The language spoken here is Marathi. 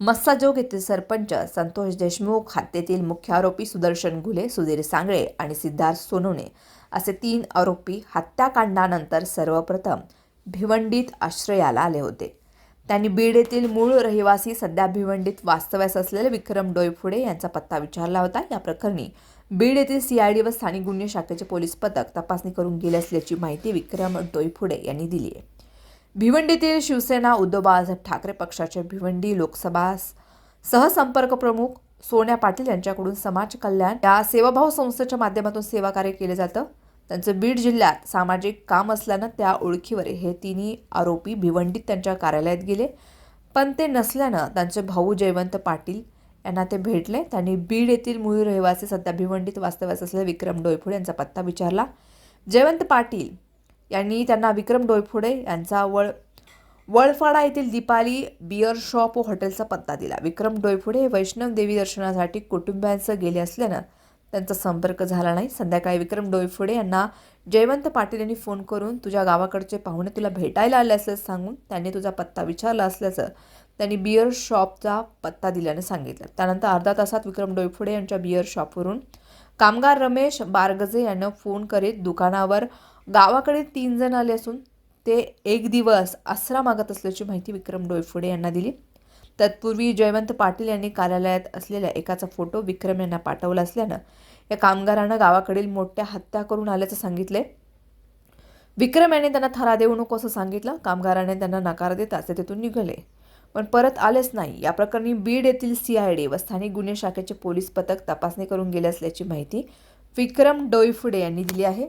मस्साजोग येथील सरपंच संतोष देशमुख हत्येतील मुख्य आरोपी सुदर्शन घुले सुधीर सांगळे आणि सिद्धार्थ सोनवणे असे तीन आरोपी हत्याकांडानंतर सर्वप्रथम भिवंडीत आश्रयाला आले होते. त्यांनी बीड येथील मूळ रहिवासी सध्या भिवंडीत वास्तव्यास असलेले विक्रम डोईफुडे यांचा पत्ता विचारला होता. या प्रकरणी बीड येथील सीआयडी व स्थानिक गुन्हे शाखेचे पोलीस पथक तपासणी करून गेले असल्याची माहिती विक्रम डोईफुडे यांनी दिली आहे. भिवंडीतील शिवसेना उद्धव बाळासाहेब ठाकरे पक्षाचे भिवंडी लोकसभा सहसंपर्क प्रमुख सोन्या पाटील यांच्याकडून समाज कल्याण या सेवाभाव संस्थेच्या माध्यमातून सेवा कार्य केले जातं. त्यांचं बीड जिल्ह्यात सामाजिक काम असल्यानं त्या ओळखीवर हे तिन्ही आरोपी भिवंडीत त्यांच्या कार्यालयात गेले. पण ते नसल्यानं त्यांचे भाऊ जयवंत पाटील यांना ते भेटले. त्यांनी बीड येथील मूळ रहिवासी सध्या भिवंडीत वास्तव्यास असलेले विक्रम डोयफोड यांचा पत्ता विचारला. जयवंत पाटील यांनी त्यांना विक्रम डोयफुडे यांचा वळ वळफाडा येथील दीपाली बियर शॉप व हॉटेलचा पत्ता दिला. विक्रम डोयफुडे हे वैष्णव देवी दर्शनासाठी कुटुंबियांसह गेले असल्यानं त्यांचा संपर्क झाला नाही. संध्याकाळी विक्रम डोयफुडे यांना जयवंत पाटील यांनी फोन करून तुझ्या गावाकडचे पाहुणे तुला भेटायला आले असल्याचं सांगून त्यांनी तुझा पत्ता विचारला असल्याचं त्यांनी बियर शॉपचा पत्ता दिल्यानं सांगितलं. त्यानंतर अर्धा तासात विक्रम डोयफुडे यांच्या बियर शॉपवरून कामगार रमेश बारगजे यांना फोन करीत दुकानावर गावाकडे तीन जण आले असून ते एक दिवस आसरा मागत असल्याची माहिती विक्रम डोयफुडे यांना दिली. तत्पूर्वी जयवंत पाटील यांनी कार्यालयात असलेल्या एकाचा फोटो विक्रम यांना पाठवला असल्यानं या कामगारानं गावाकडील मोठ्या हत्या करून आल्याचं सांगितले विक्रम यांनी त्यांना थरा देऊ नको असं सांगितलं. कामगाराने त्यांना नकार देताच ते तिथून निघाले. पण परत आलेच नाही. या प्रकरणी बीड येथील सीआयडी व स्थानिक गुन्हे शाखेचे पोलीस पथक तपासणी करून गेले असल्याची माहिती विक्रम डोईफुडे यांनी दिली आहे.